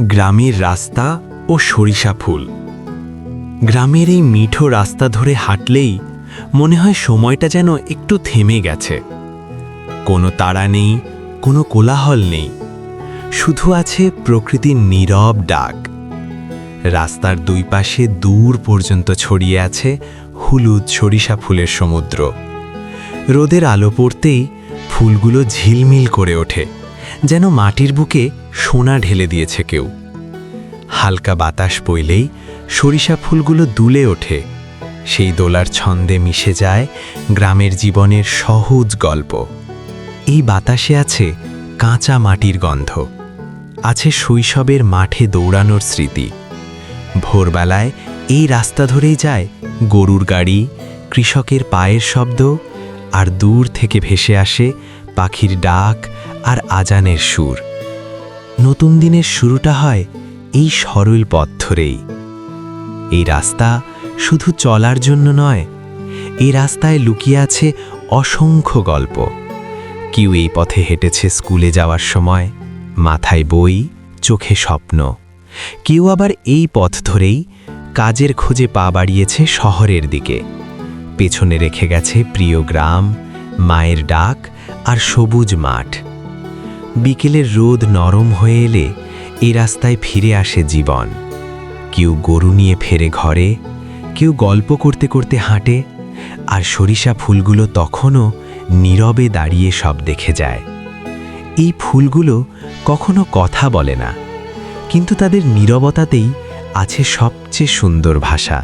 গ্রামের রাস্তা ও সরিষা ফুল। গ্রামের এই মিঠো রাস্তা ধরে হাঁটলেই মনে হয় সময়টা যেন একটু থেমে গেছে। কোনো তাড়া নেই, কোনো কোলাহল নেই। শুধু আছে প্রকৃতির নীরব ডাক। রাস্তার দুই পাশে দূর পর্যন্ত ছড়িয়ে আছে হলুদ সরিষা ফুলের সমুদ্র। রোদের আলো পড়তেই ফুলগুলো ঝিলমিল করে ওঠে। যেন মাটির বুকে সোনা ঢেলে দিয়েছে কেউ। হালকা বাতাস বইলেই সরিষা ফুলগুলো দুলে ওঠে। সেই দোলার ছন্দে মিশে যায় গ্রামের জীবনের সহজ গল্প। এই বাতাসে আছে কাঁচা মাটির গন্ধ। আছে শৈশবের মাঠে দৌড়ানোর স্মৃতি। ভোরবেলায় এই রাস্তা ধরেই যায় গরুর গাড়ি, কৃষকের পায়ের শব্দ, আর দূর থেকে ভেসে আসে পাখির ডাক আর আজানের সুর। নতুন দিনের শুরুটা হয় এই সরল পথ ধরেই। এই রাস্তা শুধু চলার জন্য নয়, এই রাস্তায় লুকিয়ে আছে অসংখ্য গল্প। কেউ এই পথে হেঁটেছে স্কুলে যাওয়ার সময়, মাথায় বই, চোখে স্বপ্ন। কেউ আবার এই পথ ধরেই কাজের খোঁজে পা বাড়িয়েছে শহরের দিকে। পেছনে রেখে গেছে প্রিয় গ্রাম, মায়ের ডাক আর সবুজ মাঠ। বিকেলের রোদ নরম হয়ে এলে এই রাস্তায় ফিরে আসে জীবন। কেউ গরু নিয়ে ফেরে ঘরে, কেউ গল্প করতে করতে হাঁটে, আর সরিষা ফুলগুলো তখনও নীরবে দাঁড়িয়ে সব দেখে যায়। এই ফুলগুলো কখনো কথা বলে না, কিন্তু তাদের নীরবতাতেই আছে সবচেয়ে সুন্দর ভাষা।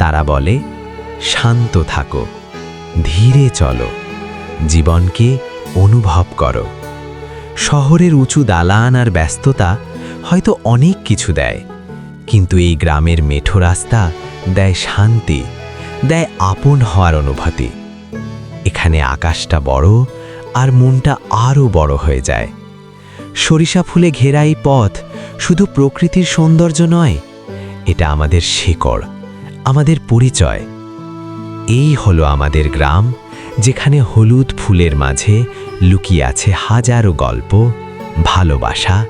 তারা বলে, শান্ত থাকো, ধীরে চলো। জীবনকে অনুভব করো। শহরের উঁচু দালান আর ব্যস্ততা হয়তো অনেক কিছু দেয়, কিন্তু এই গ্রামের মেঠো রাস্তা দেয় শান্তি, দেয় আপন হওয়ার অনুভূতি। এখানে আকাশটা বড় আর মনটা আরও বড় হয়ে যায়। সরিষা ফুলে ঘেরা এই পথ শুধু প্রকৃতির সৌন্দর্য নয়, এটা আমাদের শেকড়, আমাদের পরিচয়। এই হলো আমাদের গ্রাম যেখানে হলুদ ফুলের মাঝে লুকিয়ে আছে হাজারো গল্প, ভালোবাসা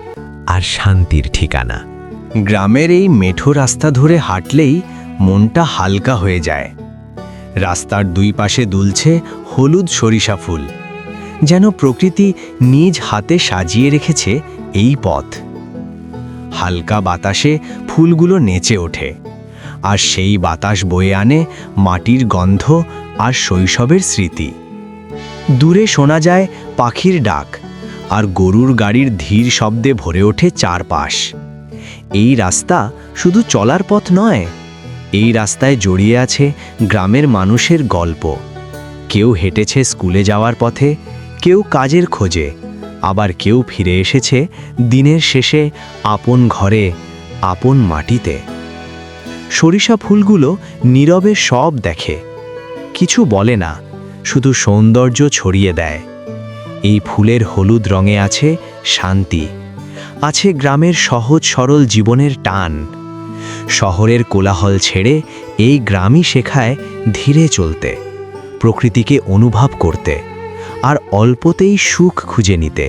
আর শান্তির ঠিকানা। গ্রামের এই মেঠো রাস্তা ধরে হাঁটলেই মনটা হালকা হয়ে যায়। রাস্তার দুই পাশে দুলছে হলুদ সরিষা ফুল, যেন প্রকৃতি নিজ হাতে সাজিয়ে রেখেছে এই পথ। হালকা বাতাসে ফুলগুলো নেচে ওঠে। আর সেই বাতাস বয়ে আনে মাটির গন্ধ আর শৈশবের স্মৃতি। দূরে শোনা যায় পাখির ডাক আর গরুর গাড়ির ধীর শব্দে ভরে ওঠে চারপাশ। এই রাস্তা শুধু চলার পথ নয়, এই রাস্তায় জড়িয়ে আছে গ্রামের মানুষের গল্প। কেউ হেঁটেছে স্কুলে যাওয়ার পথে, কেউ কাজের খোঁজে, আবার কেউ ফিরে এসেছে দিনের শেষে আপন ঘরে, আপন মাটিতে। সরিষা ফুলগুলো নীরবে সব দেখে। কিছু বলে না, শুধু সৌন্দর্য ছড়িয়ে দেয়। এই ফুলের হলুদ রঙে আছে শান্তি, আছে গ্রামের সহজ সরল জীবনের টান। শহরের কোলাহল ছেড়ে এই গ্রামই শেখায় ধীরে চলতে, প্রকৃতিকে অনুভব করতে, আর অল্পতেই সুখ খুঁজে নিতে।